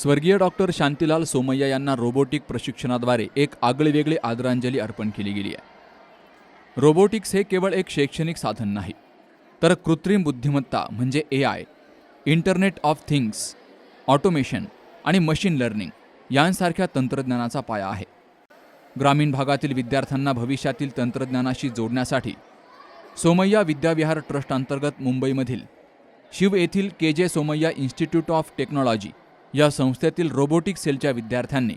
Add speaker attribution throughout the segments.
Speaker 1: स्वर्गीय डॉक्टर शांतीलाल सोमय्या यांना रोबोटिक प्रशिक्षणाद्वारे एक आगळीवेगळी आदरांजली अर्पण केली गेली आहे. रोबोटिक्स हे केवळ एक शैक्षणिक साधन नाही तर कृत्रिम बुद्धिमत्ता म्हणजे A I internet of things automation आणि मशीन लर्निंग यांसारख्या तंत्रज्ञानाचा पाया आहे. ग्रामीण भागातील विद्यार्थ्यांना भविष्यातील तंत्रज्ञानाशी जोडण्यासाठी सोमय्या विद्याविहार ट्रस्ट अंतर्गत मुंबईमधील शिव येथील के J Somaiya institute of technology या संस्थेतील रोबोटिक सेलच्या विद्यार्थ्यांनी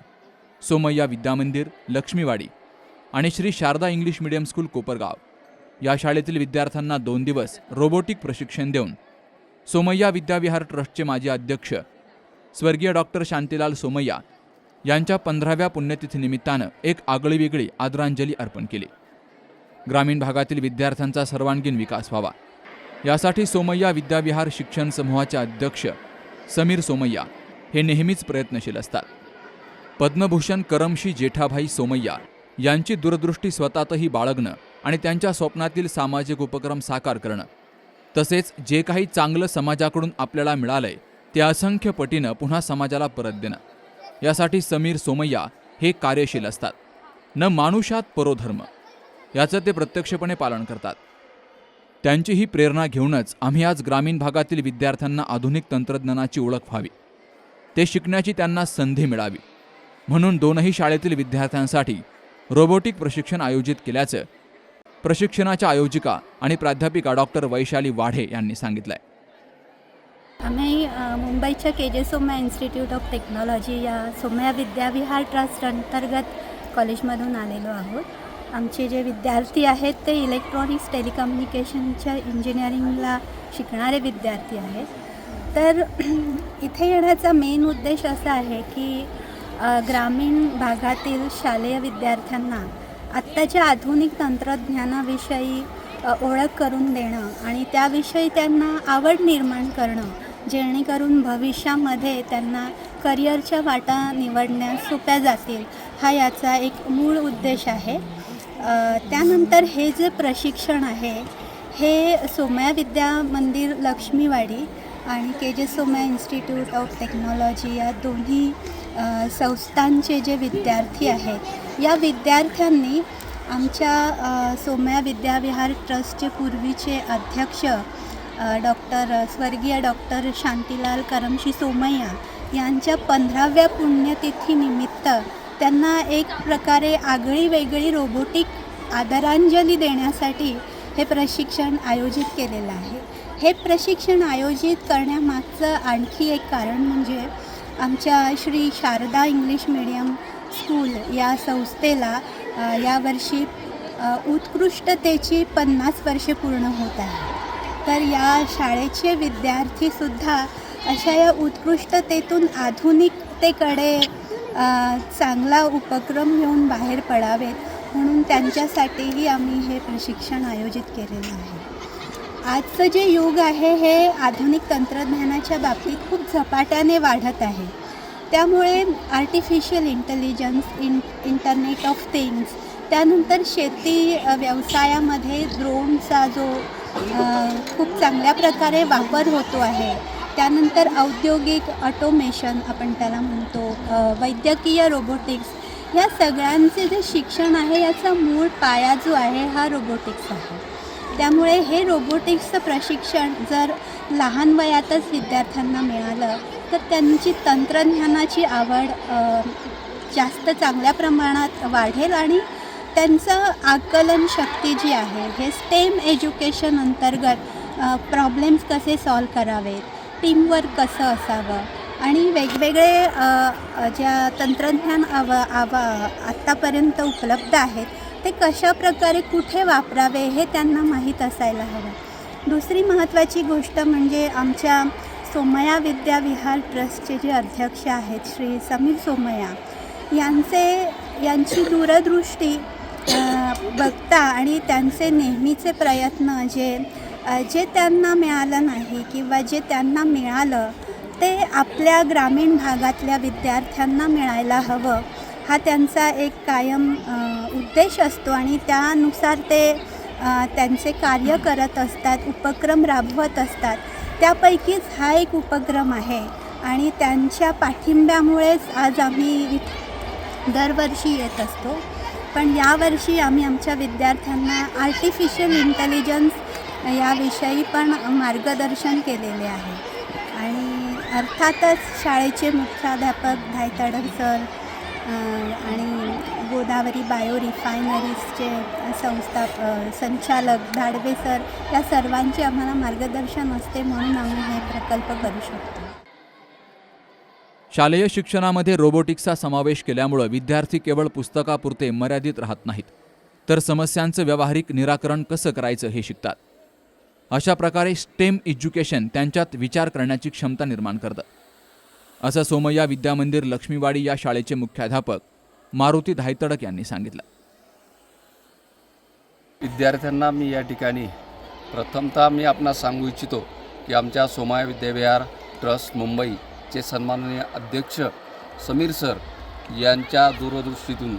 Speaker 1: सोमय्या विद्यामंदिर लक्ष्मीवाडी आणि Shri Sharada English medium school Kopargaon या शाळेतील विद्यार्थ्यांना दोन दिवस रोबोटिक प्रशिक्षण देऊन सोमय्या विद्याविहार ट्रस्टचे माजी अध्यक्ष स्वर्गीय डॉक्टर शांतीलाल सोमय्या यांच्या पंधराव्या पुण्यतिथीनिमित्तानं एक आगळीवेगळी आदरांजली अर्पण केली. ग्रामीण भागातील विद्यार्थ्यांचा सर्वांगीण विकास व्हावा. यासाठी सोमय्या विद्याविहार शिक्षण समूहाचे अध्यक्ष समीर सोमय्या हे नेहमीच प्रयत्नशील असतात. पद्मभूषण करमशी जेठाभाई सोमय्या यांची दूरदृष्टी स्वतःतही बाळगणं आणि त्यांच्या स्वप्नातील सामाजिक उपक्रम साकार करणं. तसेच जे काही चांगलं समाजाकडून आपल्याला मिळालंय ते असंख्य पटीनं पुन्हा समाजाला परत देणं. यासाठी समीर सोमय्या हे कार्यशील असतात. न मानुषात परोधर्म. याचं ते प्रत्यक्षपणे पालन करतात. त्यांची ही प्रेरणा घेऊनच आम्ही आज ग्रामीण भागातील विद्यार्थ्यांना आधुनिक तंत्रज्ञानाची ओळख व्हावी. ते शिकण्याची त्यांना संधी मिळावी. म्हणून दोनही शाळेतील विद्यार्थ्यांसाठी रोबोटिक प्रशिक्षण आयोजित केल्याचं प्रशिक्षणाच्या आयोजिका आणि प्राध्यापिका डॉक्टर वैशाली वाढे यांनी सांगितलं
Speaker 2: आहे आम्ही मुंबईच्या के जे सोम्या इन्स्टिट्यूट ऑफ टेक्नॉलॉजी या सोम्या विद्याविहार ट्रस्ट अंतर्गत कॉलेजमधून आलेलो आहोत. आमचे जे विद्यार्थी आहेत ते इलेक्ट्रॉनिक्स टेलिकम्युनिकेशनच्या इंजिनिअरिंगला शिकणारे विद्यार्थी आहेत. तर इथे येण्याचा मेन उद्देश असा आहे की ग्रामीण भागातील शालेय विद्यार्थ्यांना आत्ताच्या आधुनिक तंत्रज्ञानाविषयी ओळख करून देणं आणि त्याविषयी त्यांना आवड निर्माण करणं जेणेकरून भविष्यामध्ये त्यांना करिअरच्या वाटा निवडण्यास सोप्या जातील हा याचा एक मूळ उद्देश आहे. त्यानंतर हे जे प्रशिक्षण आहे हे सोमया विद्या मंदिर लक्ष्मीवाडी आणि के जे सोमा इन्स्टिट्यूट ऑफ टेक्नॉलॉजी या दोन्ही संस्थांचे जे विद्यार्थी आहेत या विद्यार्थ्यांनी आमच्या सोम्या विद्याविहार ट्रस्टचे पूर्वीचे अध्यक्ष डॉक्टर स्वर्गीय डॉक्टर शांतीलाल करमशी सोमय्या यांच्या पंधराव्या पुण्यतिथीनिमित्त त्यांना एक प्रकारे आगळी वेगळी रोबोटिक आदरांजली देण्यासाठी हे प्रशिक्षण आयोजित केलेलं आहे. हे प्रशिक्षण आयोजित करण्यामागचं आणखी एक कारण म्हणजे आमच्या Shri Sharada English medium school या संस्थेला यावर्षी उत्कृष्टतेची पन्नास वर्षे पूर्ण होत आहे. तर या शाळेचे विद्यार्थीसुद्धा अशा या उत्कृष्टतेतून आधुनिकतेकडे चांगला उपक्रम घेऊन बाहेर पडावेत म्हणून त्यांच्यासाठीही आम्ही हे प्रशिक्षण आयोजित केलेलं आहे. आजचं जे युग आहे हे आधुनिक तंत्रज्ञानाच्या बाबतीत खूप झपाट्याने वाढत आहे. त्यामुळे artificial intelligence in internet of things त्यानंतर शेती व्यवसायामध्ये ड्रोनचा जो खूप चांगल्या प्रकारे वापर होतो आहे. त्यानंतर औद्योगिक ऑटोमेशन आपण त्याला म्हणतो वैद्यकीय रोबोटिक्स या सगळ्यांचे जे शिक्षण आहे याचा मूळ पाया जो आहे हा रोबोटिक्स आहे. त्यामुळे हे रोबोटिक्सचं प्रशिक्षण जर लहान वयातच विद्यार्थ्यांना मिळालं तर त्यांची तंत्रज्ञानाची आवड जास्त चांगल्या प्रमाणात वाढेल आणि त्यांचं आकलन शक्ती जी आहे हे स्टेम एज्युकेशन अंतर्गत प्रॉब्लेम्स कसे सॉल्व करावेत टीमवर्क कसं असावं आणि वेगवेगळे ज्या तंत्रज्ञान आव आव आत्तापर्यंत उपलब्ध आहेत ते कशा प्रकारे कुठे वापरावे हे त्यांना माहीत असायला हवं. दुसरी महत्त्वाची गोष्ट म्हणजे आमच्या सोमया विद्याविहार ट्रस्टचे जे अध्यक्ष आहेत श्री समीर सोमया यांचे यांची दूरदृष्टी बघता आणि त्यांचे नेहमीचे प्रयत्न जे जे त्यांना मिळालं नाही किंवा जे त्यांना मिळालं ते आपल्या ग्रामीण भागातल्या विद्यार्थ्यांना मिळायला हवं. हा त्यांचा एक कायम उद्देश असतो आणि त्यानुसार ते त्यांचे कार्य करत असतात उपक्रम राबवत असतात. त्यापैकीच हा एक उपक्रम आहे आणि त्यांच्या पाठिंब्यामुळेच आज आम्ही इथ- दरवर्षी येत असतो. पण यावर्षी आम्ही आमच्या विद्यार्थ्यांना आर्टिफिशियल इंटेलिजन्स याविषयी पण मार्गदर्शन केलेले आहे. आणि अर्थातच शाळेचे मुख्याध्यापक धायताडक सर आणि गोदावरी बायो रिफायनरीजचे संस्था संचालक धाडवे सर या सर्वांचे आम्हाला मार्गदर्शन असते म्हणून आम्ही हे प्रकल्प करू शकतो.
Speaker 1: शालेय शिक्षणामध्ये रोबोटिक्सचा समावेश केल्यामुळं विद्यार्थी केवळ पुस्तकापुरते मर्यादित राहत नाहीत तर समस्यांचं व्यावहारिक निराकरण कसं करायचं हे शिकतात. अशा प्रकारे स्टेम एज्युकेशन त्यांच्यात विचार करण्याची क्षमता निर्माण करतं. असं सोमय्या विद्यामंदिर लक्ष्मीवाडी या शाळेचे मुख्याध्यापक मारुती धायतडक यांनी सांगितलं.
Speaker 3: विद्यार्थ्यांना मी या ठिकाणी प्रथमतः मी आपणास सांगू इच्छितो की आमच्या सोमाया विद्याविहार ट्रस्ट मुंबईचे सन्माननीय अध्यक्ष समीर सर यांच्या दूरदृष्टीतून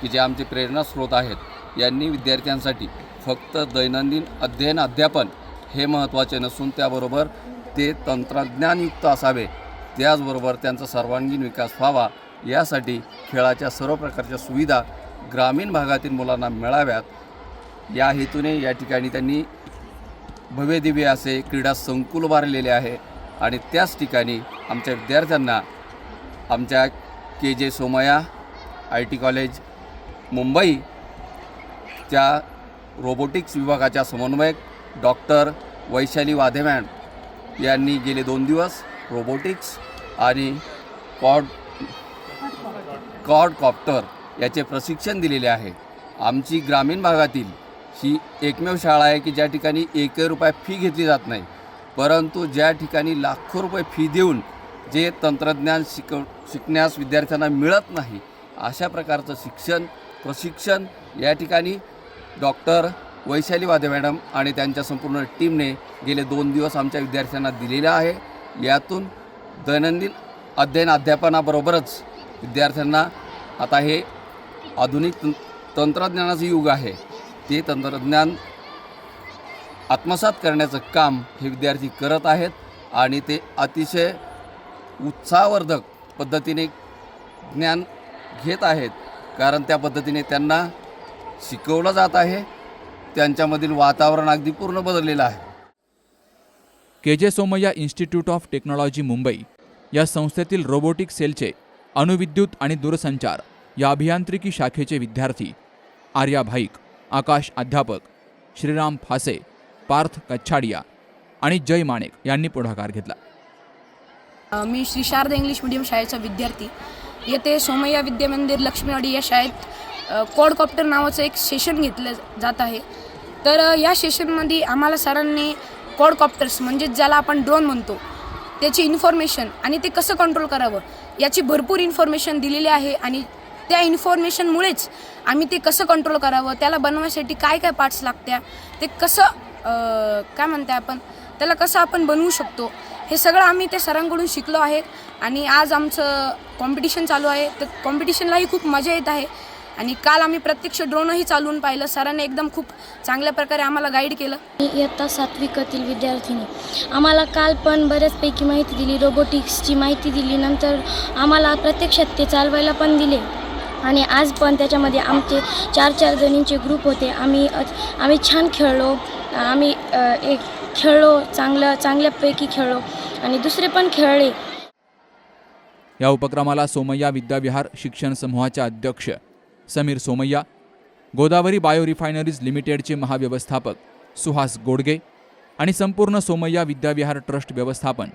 Speaker 3: की जे आमचे प्रेरणास्रोत आहेत यांनी विद्यार्थ्यांसाठी फक्त दैनंदिन अध्ययन अध्यापन हे महत्त्वाचे नसून त्याबरोबर ते तंत्रज्ञानयुक्त असावे. त्याचबरोबर त्यांचा सर्वांगीण विकास व्हावा यासाठी खेळाच्या सर्व प्रकारच्या सुविधा ग्रामीण भागातील मुलांना मिळाव्यात. या हेतूने या ठिकाणी त्यांनी भव्यदिव्य असे क्रीडा संकुल उभारलेले आहे आणि त्याच ठिकाणी आमच्या विद्यार्थ्यांना आमच्या K J Somaiya I T college Mumbai त्या रोबोटिक्स विभागाच्या समन्वयक डॉक्टर वैशाली वाधेमॅन यांनी गेले दोन दिवस रोबोटिक्स आणि कॉड कॉड कॉप्टर याचे प्रशिक्षण दिलेले आहे. आमची ग्रामीण भागातील ही एकमेव शाळा आहे की ज्या ठिकाणी एकही रुपये फी घेतली जात नाही. परंतु ज्या ठिकाणी लाखो रुपये फी देऊन जे तंत्रज्ञान शिकव शिकण्यास विद्यार्थ्यांना मिळत नाही अशा प्रकारचं शिक्षण प्रशिक्षण या ठिकाणी डॉक्टर वैशाली वादे मॅडम आणि त्यांच्या संपूर्ण टीमने गेले दोन दिवस आमच्या विद्यार्थ्यांना दिलेलं आहे. यातून दैनंदिन अध्ययन अध्यापनाबरोबरच विद्यार्थ्यांना आता हे आधुनिक तं तंत्रज्ञानाचं युग आहे. ते तंत्रज्ञान आत्मसात करण्याचं काम हे विद्यार्थी करत आहेत आणि ते अतिशय उत्साहवर्धक पद्धतीने ज्ञान घेत आहेत. कारण त्या पद्धतीने त्यांना शिकवलं जात आहे. त्यांच्यामधील वातावरण अगदी पूर्ण बदललेलं आहे.
Speaker 1: K J Somaiya institute of technology Mumbai या संस्थेतील रोबोटिक सेलचे अणुविद्युत आणि दूरसंचार या अभियांत्रिकी शाखेचे विद्यार्थी आर्या भाईक आकाश अध्यापक श्रीराम फासे पार्थ कच्छाडिया आणि जय माणेक यांनी पुढाकार घेतला.
Speaker 4: मी श्री शारदा इंग्लिश मिडियम शाळेचा विद्यार्थी. येथे सोमय्या विद्यामंदिर लक्ष्मीवाडी या शाळेत कॉडकॉप्टर नावाचं एक सेशन घेतलं जात आहे. तर या सेशनमध्ये आम्हाला सरांनी कॉडकॉप्टर्स म्हणजे ज्याला आपण ड्रोन म्हणतो त्याची इन्फॉर्मेशन आणि ते कसं कंट्रोल करावं याची भरपूर इन्फॉर्मेशन दिलेली आहे आणि त्या इन्फॉर्मेशनमुळेच आम्ही ते कसं कंट्रोल करावं त्याला बनवायसाठी काय काय पार्ट्स लागत्या ते कसं काय म्हणते आपण त्याला कसं आपण बनवू शकतो हे सगळं आम्ही त्या सरांकडून शिकलो आहे. आणि आज आमचं कॉम्पिटिशन चालू आहे. तर कॉम्पिटिशनलाही खूप मजा येत आहे. आणि काल आम्ही प्रत्यक्ष ड्रोनही चालवून पाहिलं. सरांनी एकदम खूप चांगल्या प्रकारे आम्हाला गाईड केलं.
Speaker 5: मी इयत्ता सात्विकातील विद्यार्थिनी. आम्हाला काल पण बऱ्याचपैकी माहिती दिली रोबोटिक्सची माहिती दिली नंतर आम्हाला प्रत्यक्षात ते चालवायला पण दिले. आणि आज पण त्याच्यामध्ये आमचे चार चार जणींचे ग्रुप होते. आम्ही आम्ही छान खेळलो. आम्ही अ, एक खेळलो चांगलं चांगल्यापैकी खेळलो. आणि दुसरे पण खेळले.
Speaker 1: या उपक्रमाला सोमय्या विद्याविहार शिक्षण समूहाचे अध्यक्ष समीर सोमय्या गोदावरी बायो रिफायनरीज लिमिटेडचे महाव्यवस्थापक सुहास गोडगे आणि संपूर्ण सोमय्या विद्याविहार ट्रस्ट व्यवस्थापन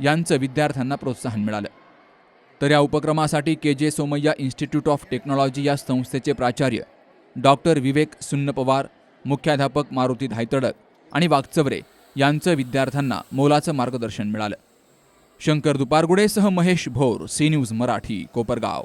Speaker 1: यांचं विद्यार्थ्यांना प्रोत्साहन मिळालं. तर या उपक्रमासाठी के J Somaiya institute of technology या संस्थेचे प्राचार्य डॉक्टर विवेक सुन्न पवार मुख्याध्यापक मारुती धायतडक आणि वागचवरे यांचं विद्यार्थ्यांना मोलाचं मार्गदर्शन मिळालं. शंकर दुपारगुडेसह महेश भोर सी न्यूज मराठी कोपरगाव.